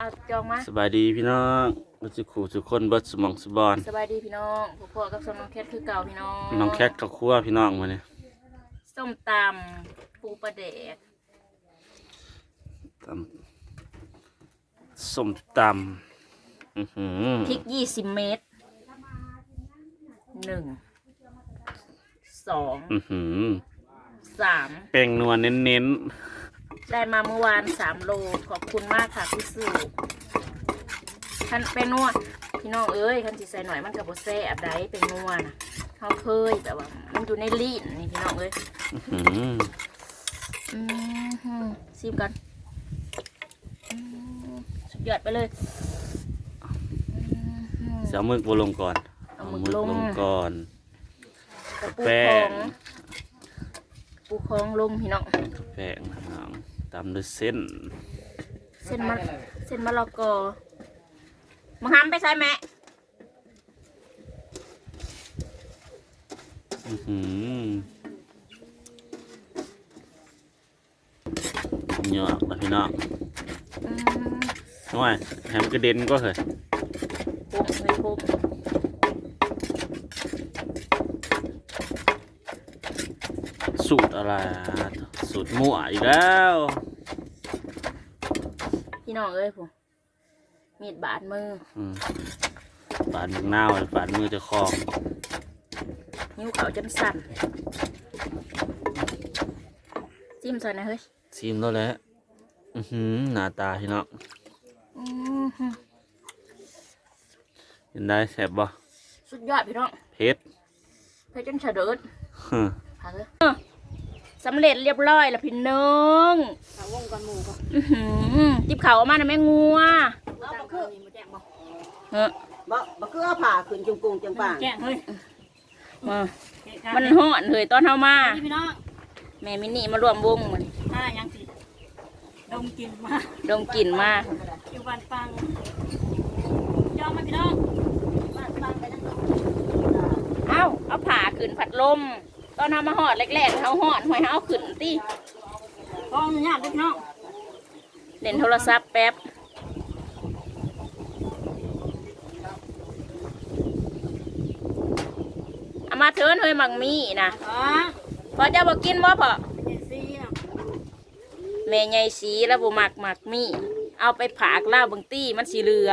เอาจองมาสบายดีพี่น้องรู้สึกขู่สุกคนเบิดสมองสบอนสบายดีพี่น้องพวกพ่อกับสมน้องแคทคือเก่าพี่น้องน้องแคกกับครัวพี่น้องมาเนี่ยส้มตำปูปลาแดกตำส้มตำอื้อหือพริกยี่สิบเมตรหนึ่งสองอื้อหือสามแป้งนัวเน้น ได้มาเมื่อวานสามโล ขอบคุณมากค่ะพี่สื่อท่านเป็นนวดพี่น้องเอ้ยคันสิใส่หน่อยมันกับโบแซ่บได้เป็นนวดนะเขาเคยแต่ว่า มันอยู่ในลิ้นนี่พี่น้องเอ้ยๆอื้อหืออืมฮึซิมกันอืมสุดยอดไปเลยอืมฮึเสียมึกบลงก่อนเอาหมึกลงก่อนกระปูแป้คองงปูคองลงพี่น้องแป้งพี่น้อง ตำด้วยเส้น เส้นมะเส้นมะละกอมึงห้ามไปใส่แม่อื้อหือเหยอะแล้วพี่น้องอืมน้อยให้มันกระเด็นก็เหอะปุ๊บเลยปุ๊บ สูตรอะไร สูตรมั่วอีกแล้ว พี่น้องเอ้ยผมมีดบาดมืออืมฝานมือหน้าไว้ฝานมือเจะคลองนิ้วเขาจนสั่นจิ้มใส่หนะเฮ้ยซีมแล้วแหละอือหือหน้าตาพี่น้องอืมฮึเห็นได้แซ่บบ่สุดยอดพี่น้องเผ็ดเพชรจนเฉดิด ฮึผักเลยเออ สำเร็จเรียบร้อยแล้วพี่น้องเอาวงกันหมูก็อื้อหือจิบเขาออกมานะแม่งัวเอาบ่คือเฮ้อบ่บ่คือเอาผ่าขึ้นจุงกุงจังป่างแจ้งเฮ้ยมามันห่อนเลยตอนเฮามานี่พี่น้องแม่มินี่มารวมวงมันถ้ายังสิดมกลินมาดมกลิ่นมาอยู่บ้านปังยอมมาพี่น้องบ้านปังไปนั่งก่อนเอ้าเอาผ่าขึ้นผัดลม ตอนเฮามาหอดแรกๆเฮาหอดหอยเฮาเอาขึ้นติขออนุญาตด้วยพี่น้องเล่นโทรศัพท์แป๊บเอามาเถินเฮ้ยมังมีนะอ๋อพอเจ้าบอกกินบ่พอเจนซี่น่ะแม่ใหญ่สีแล้วบ่มักมักมี เอาไปผากล่าเบิ่งตี้มันสิเหลือ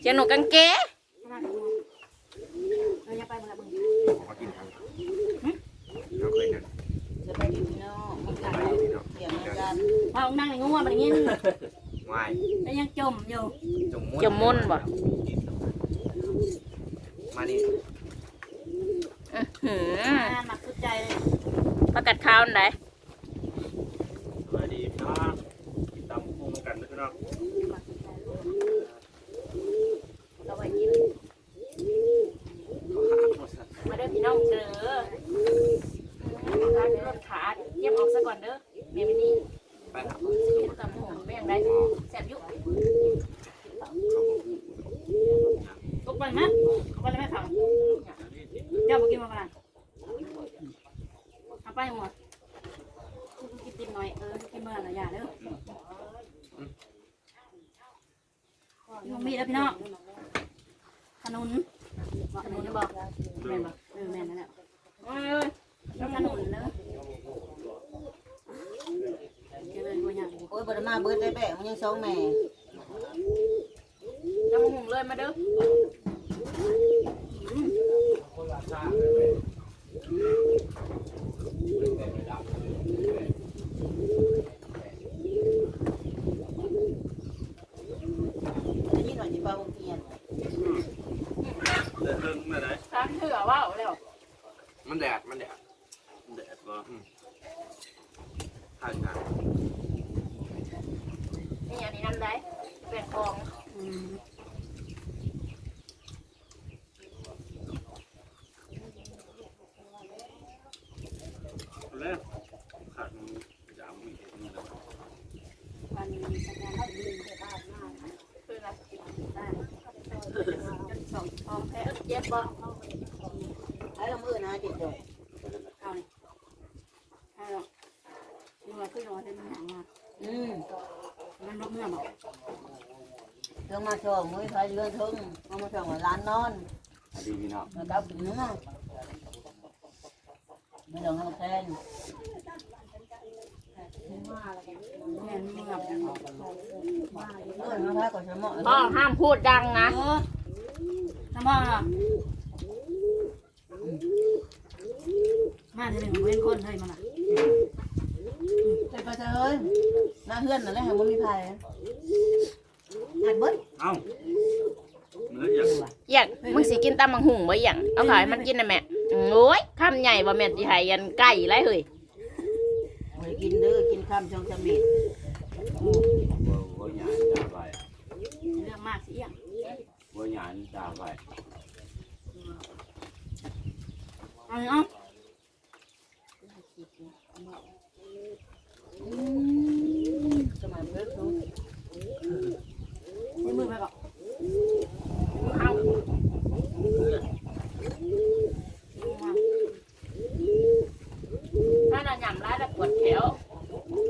เจ้าหนูกังเกขนาดนี้เราอย่าไปเบิ่งละเบิ่ง มากินทางเราเคยนั่น จะไปอยู่เนาะมันขาดเสียงมันกัน พอนั่งในงัวแบบนี้ วาย แล้วยังจมอยู่ จมมุจมมุ่นบ่มานี่อื้อหืองานหนักสุดใจเลยประกัดข้าวอันไหนสวัสดีพี่น้องกินตำพุงกันนะพี่น้องเอาไว้กินมาเด้อพี่น้องเด้อร้านรถขาเยี่ยมออกซะก่อนเด้อแม่มินี่ไปครับเห็นตำหงไม่อย่างไรแซ่บอยุตก ไปไหมตกไปเลยไหมเขาเจ้ามากินมาบ้านเอาไปหมดกินติดหน่อยเออกินเมื่อไหร่อย่าเด้อมันมีแล้วพี่น้องขนุนขนุนจะบอกแม่นบอกเออแม่นนั่นแหละเอ้ยมีขนุนเนอะเจริญกว่าอย่างโอ้ยบ่ได้มาเบิดได้แบะมันยังสองแม่ตำหงเลยมาเด้อ จ้าง ให้ละมื้อนะจิตจบเอานี่ให้หรอกนี่ว่าเคยนอได้มันหนังอะอืมมันลบเมื่อบอกเรื่องมาช่องมือพายเรื่อทึงเอามาช่องร้านนอนอดีพี่น้องแล้วก็กินเนื้อไม่ต้องให้แทนแม่นเมื่อเออมาพายก่อนสมองพ่อห้ามพูดดังนะเออทำไมอะ มาจะเป็นเว้นคนเลยมันอะไปไปเถอะเฮ้ยหน้าเฮือนนั่นแหละให้มันมีพายหัดเบิ้ลเอ้าเนื้ออย่างอยากมึงสิกินตำมังหุงบ่อย่างเอาขายมันกินนะแม่อืมโอ้ยคำใหญ่บ่แม่นสิให้ยันไก่ไรเฮ้ยไปกินเด้อกินข้ามช่องสมิธบ่บ่หยานตาไปเรื่องมากสิอย่างบ่หยานตาไปเอาเนาะ สมัยเบิร์ดดูในมือไปก่อนเอาถ้าเราหย่ำร้ายแล้วปวดแขว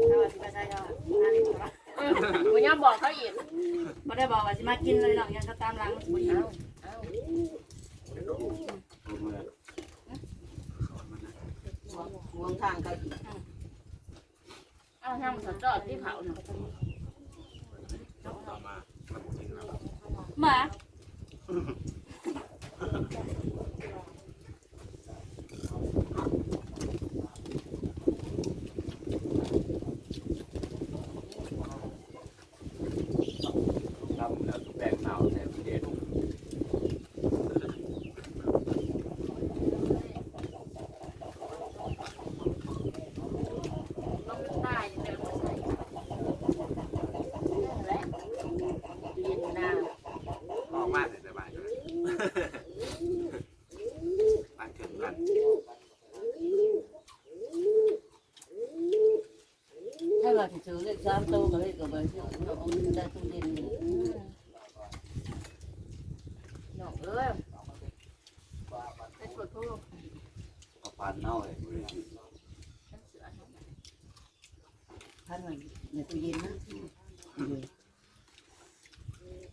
ถ้าว่าสิไปใช้ก็น่าดีกว่าอืมมึงยังบอกเขาอีกไม่ได้บอกว่าสิมากินเลยหรอกยังก็ตามหลังบ่ดีเอาเอาบ่เมื่อห่วงทางกัน เอาทำสดจอดที่เผาน่ะต่อมามันกินแล้วหมา ทำแล้วแป้งหนาวแต่พี่เด็ด ต้องได้เดี๋ยวจะใส่และเรียนหน้า ออกมาแต่สบายเลยบ้านเกิดกัน ถ้าเราจะซื้อเลขสามตัวก็เลขก็ไปซื้อเราเอาได้ตู้เย็น น้องเอ้ย ไปกดพวกก็ปานเน่าเลยบ่ได้กินฉันเสือน้องท่านมันในตู้เย็นนะ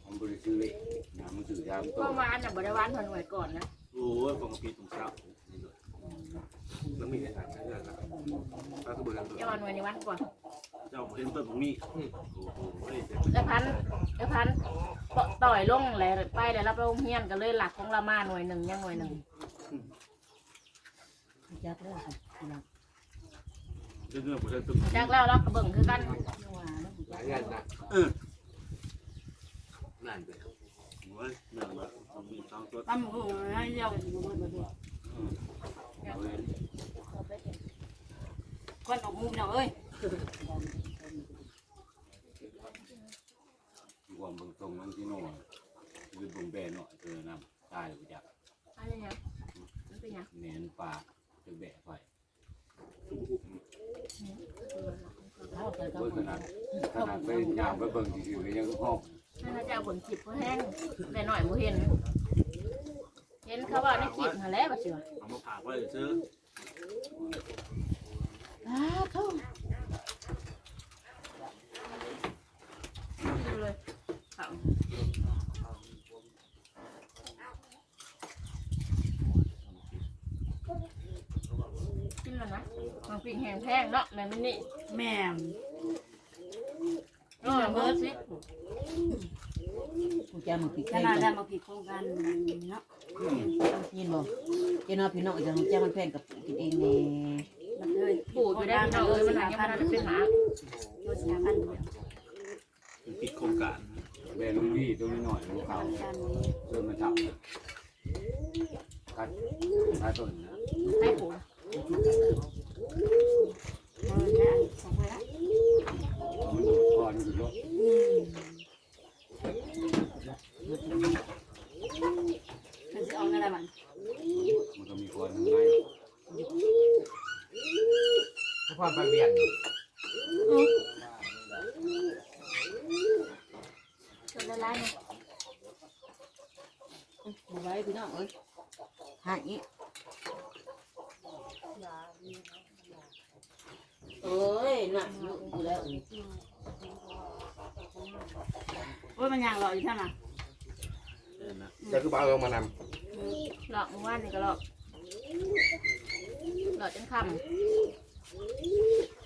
ผมบ่ได้ซื้อเลยยามมันซื้อยามโตเมื่อวานน่ะบริวารพันไว้ก่อนนะโอ้ยปกติตรงเช้าแล้วมีในทางเรื่องนะครับก็คือเร์กันตัวเจ้าวันไว้ในวันก่อน เจ้าเห็นต้นตรงนี้โอ้โหแล้วพันแล้วพันต่อยลงแล้วไปแล้วรับไปโรงเรียนก็เลยหลักของละมาหน่วยหนึ่งยังหน่วยหนึ่ง จักเลยนะเรื่องเรื่องผมจะตึ้งจากแล้วเราก็เบิ่งคือกันหลายงานนะนั่นเลยโอ้ยเรื่องแบบมีสองตัวตำหูให้เดียวกันสิบ่เบิดบ่เบิดเอาไว้คนออกหูพี่น้องเอ้ยความเบิ่งตรงนั้นที่โน่นคือบ่งแบนเนาะเจอน้ำตายแล้วจักอะไรเนี่ยมันเป็นยังแหนนปาก จะแบะไปเขาใส่เขาโอ้ยขนาดขนาดไปยามไปเบิ่งซื่อๆก็ยังห้องถ้าจะเอาผลจิบเขาแห้งแต่หน่อยบ่เห็น เห็นเขาว่าในคลิปนั่นแหละบ่เชื่อเอามาผ่าไว้ซื้ออ่าเขา ดูเลยเขากินแล้วนะมัน ปิ้งแห้งแพงเนาะแม่นนี่แม่นเออเบิร์ดสิผู้จ้ามันปิดขแค่นาดกัได้นมาผิดโครงการเนาะยินบอกเจ้าน้าพี่น้องจะจ้ามันแพงกับกินเองนี่มันเลยปู่อยู่ได้พี่น้องเอ้ยมันหายังไม่ได้เป็นหมาโยนสิหาพันเดียวปิดโครงการแบนลุงดีตัวนี้หน่อยลูกเขาทำการนี้เริ่มมาจับกัดกัดต้นนะให้ปู่เออนะของเพิ่นละมันก่อนอยู่รถอืมเพิ่นสิเอาเงินอะไรมันมันก็มีคนให้ถ้าความไปเบียนชนละลายเนี่ยมาไว้พี่น้องเอ้ยหาย เอ้ยน่ะอยู่แล้วโอ้ยมันย่างรออยู่เท่านั้นเออนะแต่คือบ้านเรามานหลอกเมื่อวานนี่ก็หลอกหลอกจนค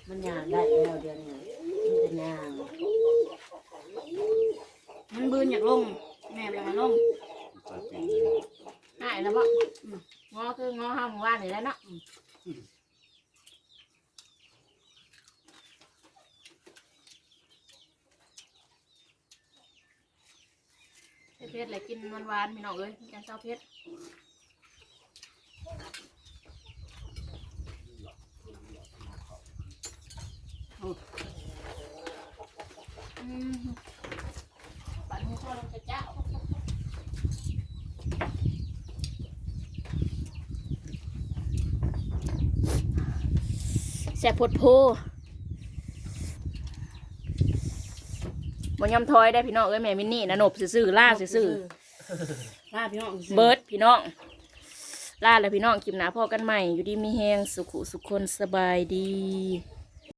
มันย่างได้แล้วเดี๋ยวนี้มันจะย่างมันบืนอยากลง แม่อยากมาลงำใจปีำง่ายแล้วบ่งอคืองอห้าเมื่อวานนี่แหล้วเนาะ เพชรเลยกินหวานๆพี่น้องเอ้ยกันเช้าเพชรอืมปั่นหัวข้อลงกระเจ้าแสบพดโพ บ่ยำทอยได้พี่น้องเอ้ยแม่มินนี่นะหนบซื่อๆล่าซื่อลาพี่น้องๆเบิร์ดพี่น้องล่าแล้วพี่น้องคลิปหนาพ่อกันใหม่ อยู่ดีมีแหงสุขุสุขคนสบายดี